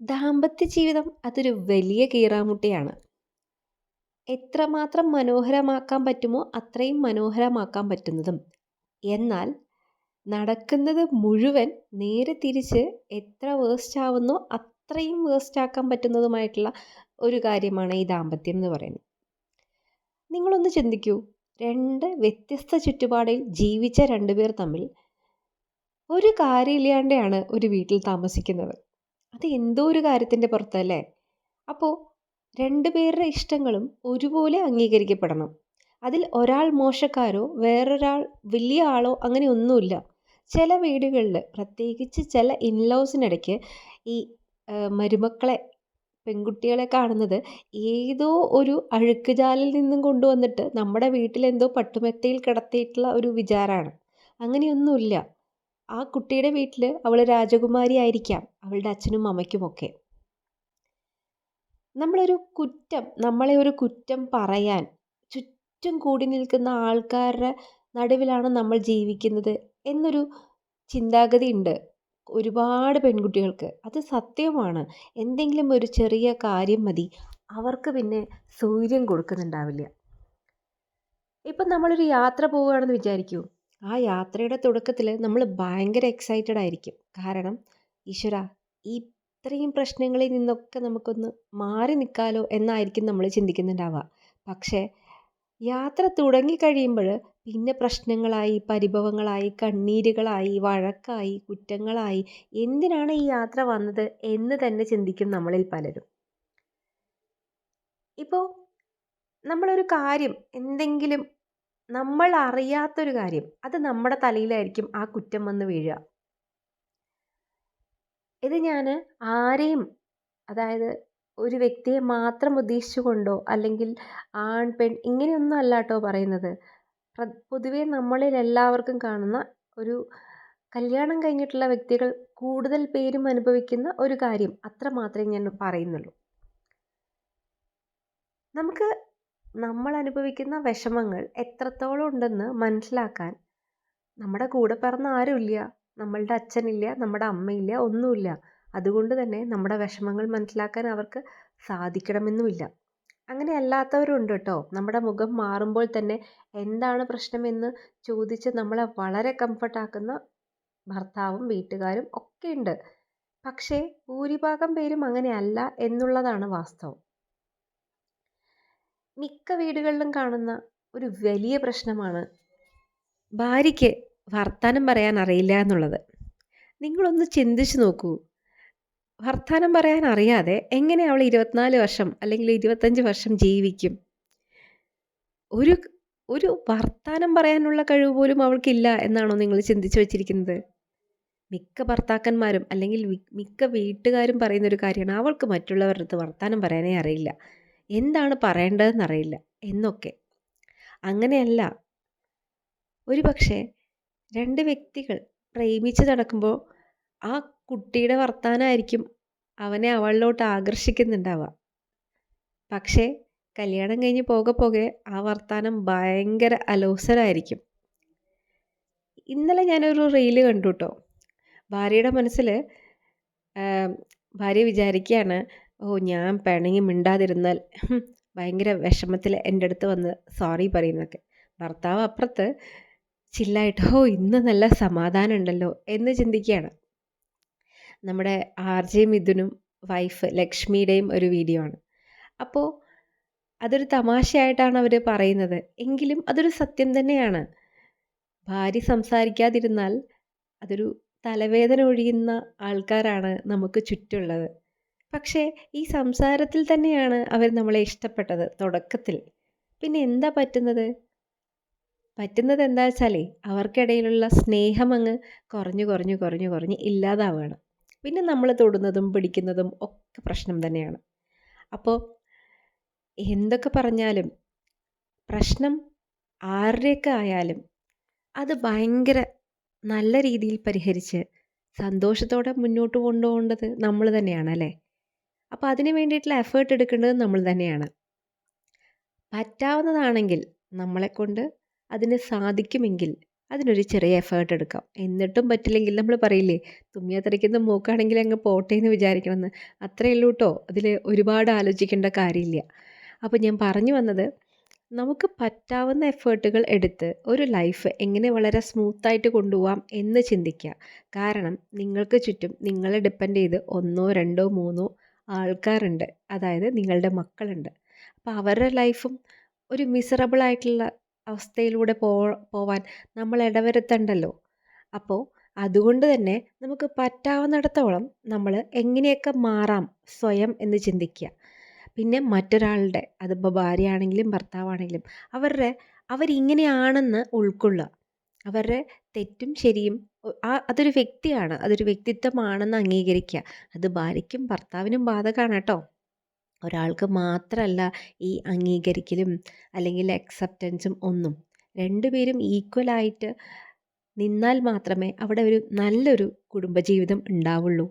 ദാമ്പത്യ ജീവിതം അതൊരു വലിയ കീറാമുട്ടിയാണ്. എത്രമാത്രം മനോഹരമാക്കാൻ പറ്റുമോ അത്രയും മനോഹരമാക്കാൻ പറ്റുന്നതും, എന്നാൽ നടക്കുന്നത് മുഴുവൻ നേരെ തിരിച്ച് എത്ര വേസ്റ്റ് ആവുന്നോ അത്രയും വേസ്റ്റ് ആക്കാൻ പറ്റുന്നതുമായിട്ടുള്ള ഒരു കാര്യമാണ് ഈ ദാമ്പത്യം എന്ന് പറയുന്നത്. നിങ്ങളൊന്ന് ചിന്തിക്കൂ. രണ്ട് വ്യത്യസ്ത ചുറ്റുപാടിൽ ജീവിച്ച രണ്ടുപേർ തമ്മിൽ ഒരു കാര്യമില്ലാണ്ടാണ് ഒരു വീട്ടിൽ താമസിക്കുന്നത്. അത് എന്തോ ഒരു കാര്യത്തിന്റെ പുറത്തല്ലേ? അപ്പോൾ രണ്ടുപേരുടെ ഇഷ്ടങ്ങളും ഒരുപോലെ അംഗീകരിക്കപ്പെടണം. അതിൽ ഒരാൾ മോശക്കാരോ വേറൊരാൾ വലിയ ആളോ അങ്ങനെ ഒന്നുമില്ല. ചില വീടുകളിൽ പ്രത്യേകിച്ച് ചില ഇൻലോസിനിടയ്ക്ക് ഈ മരുമക്കളെ പെൺകുട്ടികളെ കാണുന്നത് ഏതോ ഒരു അഴുക്കുചാലിൽ നിന്നും കൊണ്ടുവന്നിട്ട് നമ്മുടെ വീട്ടിലെന്തോ പട്ടുമെത്തയിൽ കിടത്തിയിട്ടുള്ള ഒരു വിചാരമാണ്. അങ്ങനെയൊന്നുമില്ല. ആ കുട്ടിയുടെ വീട്ടിൽ അവൾ രാജകുമാരി ആയിരിക്കാം അവളുടെ അച്ഛനും അമ്മയ്ക്കുമൊക്കെ. നമ്മളൊരു കുറ്റം നമ്മളെ ഒരു കുറ്റം പറയാൻ ചുറ്റും കൂടി നിൽക്കുന്ന ആൾക്കാരുടെ നടുവിലാണ് നമ്മൾ ജീവിക്കുന്നത് എന്നൊരു ചിന്താഗതി ഉണ്ട് ഒരുപാട് പെൺകുട്ടികൾക്ക്. അത് സത്യമാണ് എന്തെങ്കിലും ഒരു ചെറിയ കാര്യം മതി അവർക്ക് പിന്നെ സൂര്യം കൊടുക്കുന്നുണ്ടാവില്ല. ഇപ്പം നമ്മളൊരു യാത്ര പോവുകയാണെന്ന് വിചാരിക്കൂ. ആ യാത്രയുടെ തുടക്കത്തിൽ നമ്മൾ ഭയങ്കര എക്സൈറ്റഡ് ആയിരിക്കും. കാരണം ഈശ്വരാ ഇത്രയും പ്രശ്നങ്ങളിൽ നിന്നൊക്കെ നമുക്കൊന്ന് മാറി നിൽക്കാലോ എന്നായിരിക്കും നമ്മൾ ചിന്തിക്കുന്നുണ്ടാവുക. പക്ഷേ യാത്ര തുടങ്ങിക്കഴിയുമ്പോൾ പിന്നെ പ്രശ്നങ്ങളായി, പരിഭവങ്ങളായി, കണ്ണീരുകളായി, വഴക്കായി, കുറ്റങ്ങളായി എന്തിനാണ് ഈ യാത്ര വന്നത് എന്ന് തന്നെ ചിന്തിക്കും നമ്മളിൽ പലരും. ഇപ്പോൾ നമ്മളൊരു കാര്യം എന്തെങ്കിലും നമ്മൾ അറിയാത്തൊരു കാര്യം അത് നമ്മുടെ തലയിലായിരിക്കും ആ കുറ്റം വന്ന് വീഴുക. ഇത് ഞാൻ ആരെയും അതായത് ഒരു വ്യക്തിയെ മാത്രം ഉദ്ദേശിച്ചുകൊണ്ടോ അല്ലെങ്കിൽ ആൺ, പെൺ ഇങ്ങനെയൊന്നും അല്ല കേട്ടോ പറയുന്നത്. പൊതുവേ നമ്മളിൽ എല്ലാവർക്കും കാണുന്ന ഒരു കല്യാണം കഴിഞ്ഞിട്ടുള്ള വ്യക്തികൾ കൂടുതൽ പേരും അനുഭവിക്കുന്ന ഒരു കാര്യം അത്ര മാത്രമേ ഞാൻ പറയുന്നുള്ളൂ. നമുക്ക് നമ്മൾ അനുഭവിക്കുന്ന വിഷമങ്ങൾ എത്രത്തോളം ഉണ്ടെന്ന് മനസ്സിലാക്കാൻ നമ്മുടെ കൂടെ പിറന്ന ആരുമില്ല. നമ്മളുടെ അച്ഛനില്ല, നമ്മുടെ അമ്മയില്ല, ഒന്നുമില്ല. അതുകൊണ്ട് തന്നെ നമ്മുടെ വിഷമങ്ങൾ മനസ്സിലാക്കാൻ അവർക്ക് സാധിക്കണമെന്നുമില്ല. അങ്ങനെ അല്ലാത്തവരും ഉണ്ട് ട്ടോ. നമ്മുടെ മുഖം മാറുമ്പോൾ തന്നെ എന്താണ് പ്രശ്നമെന്ന് ചോദിച്ച് നമ്മളെ വളരെ കംഫർട്ടാക്കുന്ന ഭർത്താവും വീട്ടുകാരും ഒക്കെയുണ്ട്. പക്ഷേ ഭൂരിഭാഗം പേരും അങ്ങനെയല്ല എന്നുള്ളതാണ് വാസ്തവം. മിക്ക വീടുകളിലും കാണുന്ന ഒരു വലിയ പ്രശ്നമാണ് ഭാര്യയ്ക്ക് വർത്താനം പറയാൻ അറിയില്ല എന്നുള്ളത്. നിങ്ങളൊന്ന് ചിന്തിച്ചു നോക്കൂ. വർത്താനം പറയാൻ അറിയാതെ എങ്ങനെ അവൾ 24 വർഷം അല്ലെങ്കിൽ 25 വർഷം ജീവിക്കും? ഒരു ഒരു വർത്താനം പറയാനുള്ള കഴിവ് പോലും അവൾക്കില്ല എന്നാണോ നിങ്ങൾ ചിന്തിച്ചു വച്ചിരിക്കുന്നത് മിക്ക ഭർത്താക്കന്മാരും അല്ലെങ്കിൽ മിക്ക വീട്ടുകാരും പറയുന്ന ഒരു കാര്യമാണ് അവൾക്ക് മറ്റുള്ളവരുടെ അടുത്ത് വർത്താനം പറയാനേ അറിയില്ല. എന്താണ് പറയേണ്ടതെന്നറിയില്ല എന്നൊക്കെ. അങ്ങനെയല്ല. ഒരു പക്ഷേ രണ്ട് വ്യക്തികൾ പ്രേമിച്ച് നടക്കുമ്പോൾ ആ കുട്ടിയുടെ വർത്താനമായിരിക്കും അവനെ അവളിലോട്ട് ആകർഷിക്കുന്നുണ്ടാവുക. പക്ഷേ കല്യാണം കഴിഞ്ഞ് പോകെ പോകെ ആ വർത്താനം ഭയങ്കര അലോസരായിരിക്കും ഇന്നലെ ഞാനൊരു റീൽ കണ്ടു കേട്ടോ ഭാര്യയുടെ മനസ്സിൽ ഭാര്യ വിചാരിക്കുകയാണ് ഓ ഞാൻ പിണങ്ങി മിണ്ടാതിരുന്നാൽ ഭയങ്കര വിഷമത്തിൽ എന്റെ അടുത്ത് വന്ന് സോറി പറയുന്നൊക്കെ. ഭർത്താവ് അപ്പുറത്ത് ചില്ലായിട്ട് ഓ ഇന്ന് നല്ല സമാധാനം ഉണ്ടല്ലോ എന്ന് ചിന്തിക്കുകയാണ്. നമ്മുടെ ആർ ജെ മിഥുനും വൈഫ് ലക്ഷ്മിയുടെയും ഒരു വീഡിയോ ആണ്. അപ്പോൾ അതൊരു തമാശയായിട്ടാണ് അവർ പറയുന്നത്. എങ്കിലും അതൊരു സത്യം തന്നെയാണ്. ഭാര്യ സംസാരിക്കാതിരുന്നാൽ അതൊരു തലവേദന ഒഴിയുന്ന ആൾക്കാരാണ് നമുക്ക് ചുറ്റുമുള്ളത്. പക്ഷേ ഈ സംസാരത്തിൽ തന്നെയാണ് അവർ നമ്മളെ ഇഷ്ടപ്പെട്ടത് തുടക്കത്തിൽ. പിന്നെ എന്താ പറ്റുന്നത്? പറ്റുന്നത് എന്താ വെച്ചാലേ അവർക്കിടയിലുള്ള സ്നേഹം അങ്ങ് കുറഞ്ഞു കുറഞ്ഞു കുറഞ്ഞു കുറഞ്ഞ് ഇല്ലാതാവുകയാണ്. പിന്നെ നമ്മൾ തൊടുന്നതും പിടിക്കുന്നതും ഒക്കെ പ്രശ്നം തന്നെയാണ്. അപ്പോൾ എന്തൊക്കെ പറഞ്ഞാലും പ്രശ്നം ആരുടെയൊക്കെ ആയാലും അത് ഭയങ്കര നല്ല രീതിയിൽ പരിഹരിച്ച് സന്തോഷത്തോടെ മുന്നോട്ട് കൊണ്ടുപോകേണ്ടത് നമ്മൾ തന്നെയാണ് അല്ലേ? അപ്പോൾ അതിന് വേണ്ടിയിട്ടുള്ള എഫേർട്ട് എടുക്കേണ്ടത് നമ്മൾ തന്നെയാണ്. പറ്റാവുന്നതാണെങ്കിൽ നമ്മളെക്കൊണ്ട് അതിന് സാധിക്കുമെങ്കിൽ അതിനൊരു ചെറിയ എഫേർട്ട് എടുക്കാം. എന്നിട്ടും പറ്റില്ലെങ്കിൽ നമ്മൾ പറയില്ലേ തുമ്മിയ തെറിക്കുന്ന മൂക്കാണെങ്കിൽ അങ്ങ് പോട്ടെ എന്ന് വിചാരിക്കണമെന്ന്. അത്രയേ ഉള്ളൂ കേട്ടോ അതിൽ ഒരുപാട് ആലോചിക്കേണ്ട കാര്യമില്ല. അപ്പോൾ ഞാൻ പറഞ്ഞു വന്നത് നമുക്ക് പറ്റാവുന്ന എഫേർട്ടുകൾ എടുത്ത് ഒരു ലൈഫ് എങ്ങനെ വളരെ സ്മൂത്തായിട്ട് കൊണ്ടുപോകാം എന്ന് ചിന്തിക്കുക. കാരണം നിങ്ങൾക്ക് ചുറ്റും നിങ്ങളെ ഡിപ്പെൻഡ് ചെയ്ത് ഒന്നോ രണ്ടോ മൂന്നോ ആൾക്കാരുണ്ട്. അതായത് നിങ്ങളുടെ മക്കളുണ്ട്. അപ്പോൾ അവരുടെ ലൈഫും ഒരു മിസറബിൾ ആയിട്ടുള്ള അവസ്ഥയിലൂടെ പോ പോവാൻ നമ്മൾ ഇടവരുത്തണ്ടല്ലോ. അപ്പോൾ അതുകൊണ്ട് തന്നെ നമുക്ക് പറ്റാവുന്നിടത്തോളം നമ്മൾ എങ്ങനെയൊക്കെ മാറാം സ്വയം എന്ന് ചിന്തിക്കുക. പിന്നെ മറ്റൊരാളുടെ അതിപ്പോൾ ഭാര്യയാണെങ്കിലും ഭർത്താവാണെങ്കിലും അവരുടെ അവരിങ്ങനെയാണെന്ന് ഉൾക്കൊള്ളുക. അവരുടെ തെറ്റും ശരിയും ആ അതൊരു വ്യക്തിയാണ്. അതൊരു വ്യക്തിത്വമാണെന്ന് അംഗീകരിക്കുക അത് ഭാര്യയ്ക്കും ഭർത്താവിനും ബാധകമാണ് കേട്ടോ. ഒരാൾക്ക് മാത്രമല്ല ഈ അംഗീകരിക്കലും അല്ലെങ്കിൽ അക്സെപ്റ്റൻസും ഒന്നും. രണ്ടുപേരും ഈക്വലായിട്ട് നിന്നാൽ മാത്രമേ അവിടെ ഒരു നല്ലൊരു കുടുംബജീവിതം ഉണ്ടാവുള്ളൂ.